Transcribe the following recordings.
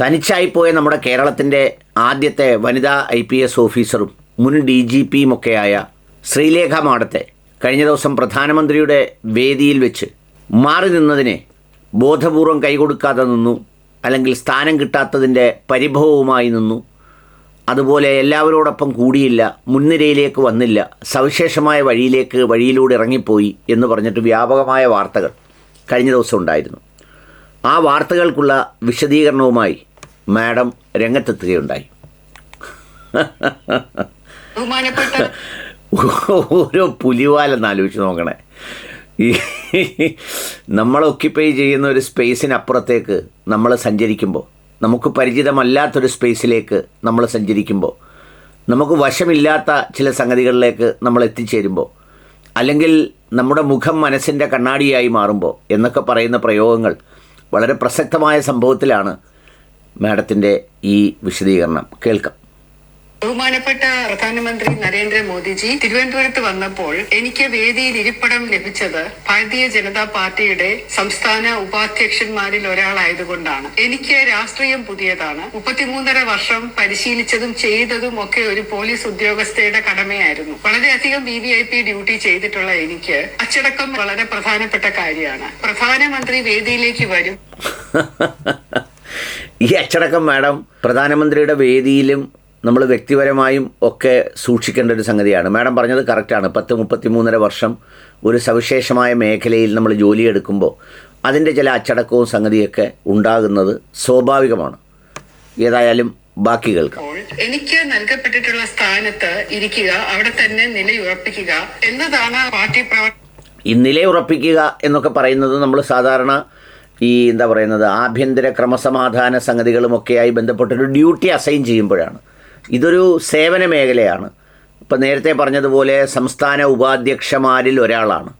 തനിച്ചായിപ്പോയ നമ്മുടെ കേരളത്തിന്റെ ആദ്യത്തെ വനിതാ ഐ പി എസ് ഓഫീസറും മുൻ ഡി ജി പിയും ഒക്കെയായ ശ്രീലേഖ മാടത്തെ കഴിഞ്ഞ ദിവസം പ്രധാനമന്ത്രിയുടെ വേദിയിൽ വെച്ച് മാറി നിന്നതിനെ ബോധപൂർവം കൈകൊടുക്കാതെ നിന്നു അല്ലെങ്കിൽ സ്ഥാനം കിട്ടാത്തതിന്റെ പരിഭവവുമായി നിന്നു. അതുപോലെ എല്ലാവരോടൊപ്പം കൂടിയില്ല മുൻനിരയിലേക്ക് വന്നില്ല സവിശേഷമായ വഴിയിലേക്ക് വഴിയിലൂടെ ഇറങ്ങിപ്പോയി എന്ന് പറഞ്ഞിട്ട് വ്യാപകമായ വാർത്തകൾ കഴിഞ്ഞ ദിവസം ഉണ്ടായിരുന്നു. ആ വാർത്തകൾക്കുള്ള വിശദീകരണവുമായി മാഡം രംഗത്തെത്തുകയുണ്ടായി. ഓരോ പുലിവാലെന്ന് ആലോചിച്ച് നോക്കണേ. ഈ നമ്മൾ ഒക്യുപ്പൈ ചെയ്യുന്ന ഒരു സ്പേസിനപ്പുറത്തേക്ക് നമ്മൾ സഞ്ചരിക്കുമ്പോൾ നമുക്ക് പരിചിതമല്ലാത്തൊരു സ്പേസിലേക്ക് നമ്മൾ സഞ്ചരിക്കുമ്പോൾ നമുക്ക് വശമില്ലാത്ത ചില സംഗതികളിലേക്ക് നമ്മൾ എത്തിച്ചേരുമ്പോൾ അല്ലെങ്കിൽ നമ്മുടെ മുഖം മനസ്സിന്റെ കണ്ണാടിയായി മാറുമ്പോൾ എന്നൊക്കെ പറയുന്ന പ്രയോഗങ്ങൾ വളരെ പ്രസക്തമായ സംഭവത്തിലാണ് മാഡത്തിന്റെ ഈ വിശദീകരണം. കേൾക്കാം. ബഹുമാനപ്പെട്ട പ്രധാനമന്ത്രി നരേന്ദ്രമോദിജി തിരുവനന്തപുരത്ത് വന്നപ്പോൾ എനിക്ക് വേദിയിൽ ഇരിപ്പിടം ലഭിച്ചത് ഭാരതീയ ജനതാ പാർട്ടിയുടെ സംസ്ഥാന ഉപാധ്യക്ഷന്മാരിൽ ഒരാളായതുകൊണ്ടാണ്. എനിക്ക് രാഷ്ട്രീയം പുതിയതാണ്. മുപ്പത്തിമൂന്നര വർഷം പരിശീലിച്ചതും ചെയ്തതും ഒക്കെ ഒരു പോലീസ് ഉദ്യോഗസ്ഥയുടെ കടമയായിരുന്നു. വളരെയധികം V V I P duty ചെയ്തിട്ടുള്ള എനിക്ക് അച്ചടക്കം വളരെ പ്രധാനപ്പെട്ട കാര്യമാണ്. പ്രധാനമന്ത്രി വേദിയിലേക്ക് വരും. ഈ അച്ചടക്കം മാഡം പ്രധാനമന്ത്രിയുടെ വേദിയിലും നമ്മൾ വ്യക്തിപരമായും ഒക്കെ സൂക്ഷിക്കേണ്ട ഒരു സംഗതിയാണ്. മാഡം പറഞ്ഞത് കറക്റ്റാണ് പത്ത് മുപ്പത്തി മൂന്നര വർഷം ഒരു സവിശേഷമായ മേഖലയിൽ നമ്മൾ ജോലിയെടുക്കുമ്പോൾ അതിന്റെ ചില അച്ചടക്കവും സംഗതിയൊക്കെ ഉണ്ടാകുന്നത് സ്വാഭാവികമാണ്. ഏതായാലും ബാക്കി കേൾക്കാം. എനിക്ക് നൽകപ്പെട്ടിട്ടുള്ള സ്ഥാനത്ത് ഇരിക്കുക അവിടെ തന്നെ നിലയുറപ്പിക്കുക എന്നതാണ് പാർട്ടി പ്രവർത്തനം. ഈ നിലയുറപ്പിക്കുക എന്നൊക്കെ പറയുന്നത് നമ്മൾ സാധാരണ ഈ എന്താ പറയുന്നത് ആഭ്യന്തര ക്രമസമാധാന സംഗതികളുമൊക്കെയായി ബന്ധപ്പെട്ടൊരു ഡ്യൂട്ടി അസൈൻ ചെയ്യുമ്പോഴാണ്. ഇതൊരു സേവന മേഖലയാണ്. ഇപ്പം നേരത്തെ പറഞ്ഞതുപോലെ സംസ്ഥാന ഉപാധ്യക്ഷമാരിൽ ഒരാളാണ്.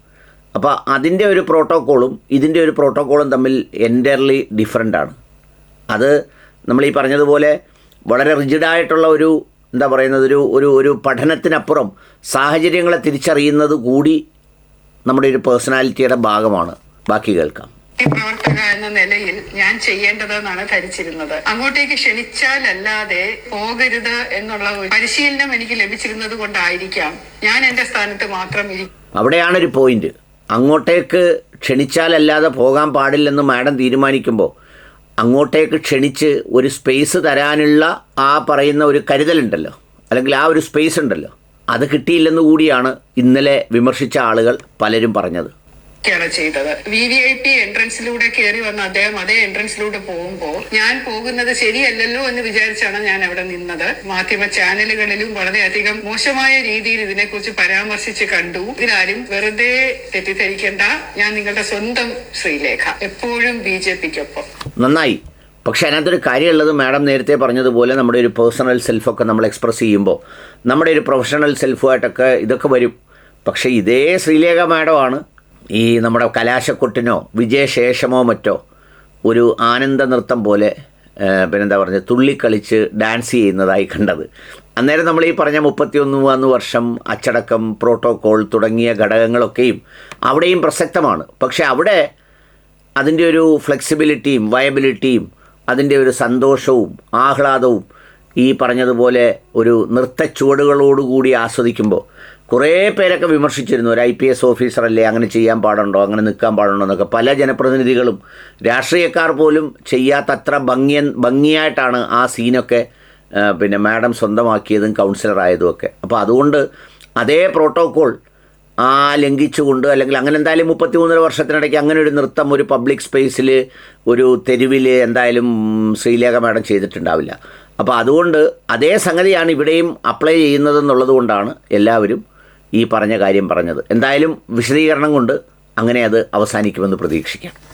അപ്പോൾ അതിന്റെ ഒരു പ്രോട്ടോക്കോളും ഇതിന്റെ ഒരു പ്രോട്ടോക്കോളും തമ്മിൽ എന്റയർലി ഡിഫറെന്റ് ആണ്. അത് നമ്മൾ ഈ പറഞ്ഞതുപോലെ വളരെ റിജിഡായിട്ടുള്ള ഒരു എന്താ പറയുന്നത് ഒരു ഒരു ഒരു പഠനത്തിനപ്പുറം സാഹചര്യങ്ങളെ തിരിച്ചറിയുന്നത് കൂടി നമ്മുടെ ഒരു പേഴ്സണാലിറ്റിയുടെ ഭാഗമാണ്. ബാക്കി കേൾക്കാം. പ്രവർത്തക എന്ന നിലയിൽ ഞാൻ ചെയ്യേണ്ടതെന്നാണ് ധരിച്ചിരുന്നത്. അങ്ങോട്ടേക്ക് ക്ഷണിച്ചാലല്ലാതെ പോകരുത് എന്നുള്ള ഒരു പരിശീലനം എനിക്ക് ലഭിച്ചിരുന്നത് കൊണ്ടായിരിക്കാം ഞാൻ എന്റെ സ്ഥാനത്ത് മാത്രം അവിടെയാണ് ഒരു പോയിന്റ്. അങ്ങോട്ടേക്ക് ക്ഷണിച്ചാലല്ലാതെ പോകാൻ പാടില്ലെന്ന് മാഡം തീരുമാനിക്കുമ്പോൾ അങ്ങോട്ടേക്ക് ക്ഷണിച്ച് ഒരു സ്പേസ് തരാനുള്ള ആ പറയുന്ന ഒരു കരുതലുണ്ടല്ലോ. അല്ലെങ്കിൽ ആ ഒരു സ്പേസ് ഉണ്ടല്ലോ. അത് കിട്ടിയില്ലെന്ന് കൂടിയാണ് ഇന്നലെ വിമർശിച്ച ആളുകൾ പലരും പറഞ്ഞത്. ാണ് ചെയ്തത്. വി വി ഐ പി എൻട്രൻസിലൂടെ കയറി വന്ന അദ്ദേഹം അതേ എൻട്രൻസിലൂടെ പോകുമ്പോൾ ഞാൻ പോകുന്നത് ശരിയല്ലല്ലോ എന്ന് വിചാരിച്ചാണ് ഞാൻ അവിടെ നിന്നത്. മാധ്യമ ചാനലുകളിലും വളരെയധികം മോശമായ രീതിയിൽ ഇതിനെക്കുറിച്ച് പരാമർശിച്ച് കണ്ടു. ഇതിലാരും വെറുതെ തെറ്റിദ്ധരിക്കേണ്ട. ഞാൻ നിങ്ങളുടെ സ്വന്തം ശ്രീലേഖ എപ്പോഴും ബി ജെ പിക്കൊപ്പം. നന്നായി. പക്ഷേ അതിനകത്തൊരു കാര്യമുള്ളത് മാഡം നേരത്തെ പറഞ്ഞതുപോലെ നമ്മുടെ ഒരു പേഴ്സണൽ സെൽഫൊക്കെ നമ്മൾ എക്സ്പ്രസ് ചെയ്യുമ്പോൾ നമ്മുടെ ഒരു പ്രൊഫഷണൽ സെൽഫുമായിട്ടൊക്കെ ഇതൊക്കെ വരും. പക്ഷേ ഇതേ ശ്രീലേഖ മാഡമാണ് ഈ നമ്മുടെ കലാശക്കൊട്ടിനോ വിജയശേഷമോ മറ്റോ ഒരു ആനന്ദ നൃത്തം പോലെ പിന്നെന്താ പറഞ്ഞത് തുള്ളിക്കളിച്ച് ഡാൻസ് ചെയ്യുന്നതായി കണ്ടത്. അന്നേരം നമ്മൾ ഈ പറഞ്ഞ മുപ്പത്തിയൊന്ന് മൂന്ന് വർഷം അച്ചടക്കം പ്രോട്ടോകോൾ തുടങ്ങിയ ഘടകങ്ങളൊക്കെയും അവിടെയും പ്രസക്തമാണ്. പക്ഷെ അവിടെ അതിന്റെ ഒരു ഫ്ലെക്സിബിലിറ്റിയും വയബിലിറ്റിയും അതിന്റെ ഒരു സന്തോഷവും ആഹ്ലാദവും ഈ പറഞ്ഞതുപോലെ ഒരു നൃത്തച്ചുവടുകളോടുകൂടി ആസ്വദിക്കുമ്പോൾ കുറേ പേരൊക്കെ വിമർശിച്ചിരുന്നു ഒരു ഐ പി എസ് ഓഫീസറല്ലേ അങ്ങനെ ചെയ്യാൻ പാടുണ്ടോ അങ്ങനെ നിൽക്കാൻ പാടുണ്ടോ എന്നൊക്കെ. പല ജനപ്രതിനിധികളും രാഷ്ട്രീയക്കാർ പോലും ചെയ്യാത്തത്ര ഭംഗിയൻ ഭംഗിയായിട്ടാണ് ആ സീനൊക്കെ പിന്നെ മാഡം സ്വന്തമാക്കിയതും കൗൺസിലർ ആയതും ഒക്കെ. അപ്പോൾ അതുകൊണ്ട് അതേ പ്രോട്ടോക്കോൾ ആ ലംഘിച്ചുകൊണ്ട് അല്ലെങ്കിൽ അങ്ങനെ എന്തായാലും മുപ്പത്തി മൂന്നര വർഷത്തിനിടയ്ക്ക് അങ്ങനെ ഒരു നൃത്തം ഒരു പബ്ലിക് സ്പേസിൽ ഒരു തെരുവിൽ എന്തായാലും ശ്രീലേഖ മാഡം ചെയ്തിട്ടുണ്ടാവില്ല. അപ്പോൾ അതുകൊണ്ട് അതേ സംഗതിയാണ് ഇവിടെയും അപ്ലൈ ചെയ്യുന്നതെന്നുള്ളത് കൊണ്ടാണ് എല്ലാവരും ഈ പറഞ്ഞ കാര്യം പറഞ്ഞത്. എന്തായാലും വിശദീകരണം കൊണ്ട് അങ്ങനെ അത് അവസാനിക്കുമെന്ന് പ്രതീക്ഷിക്കാം.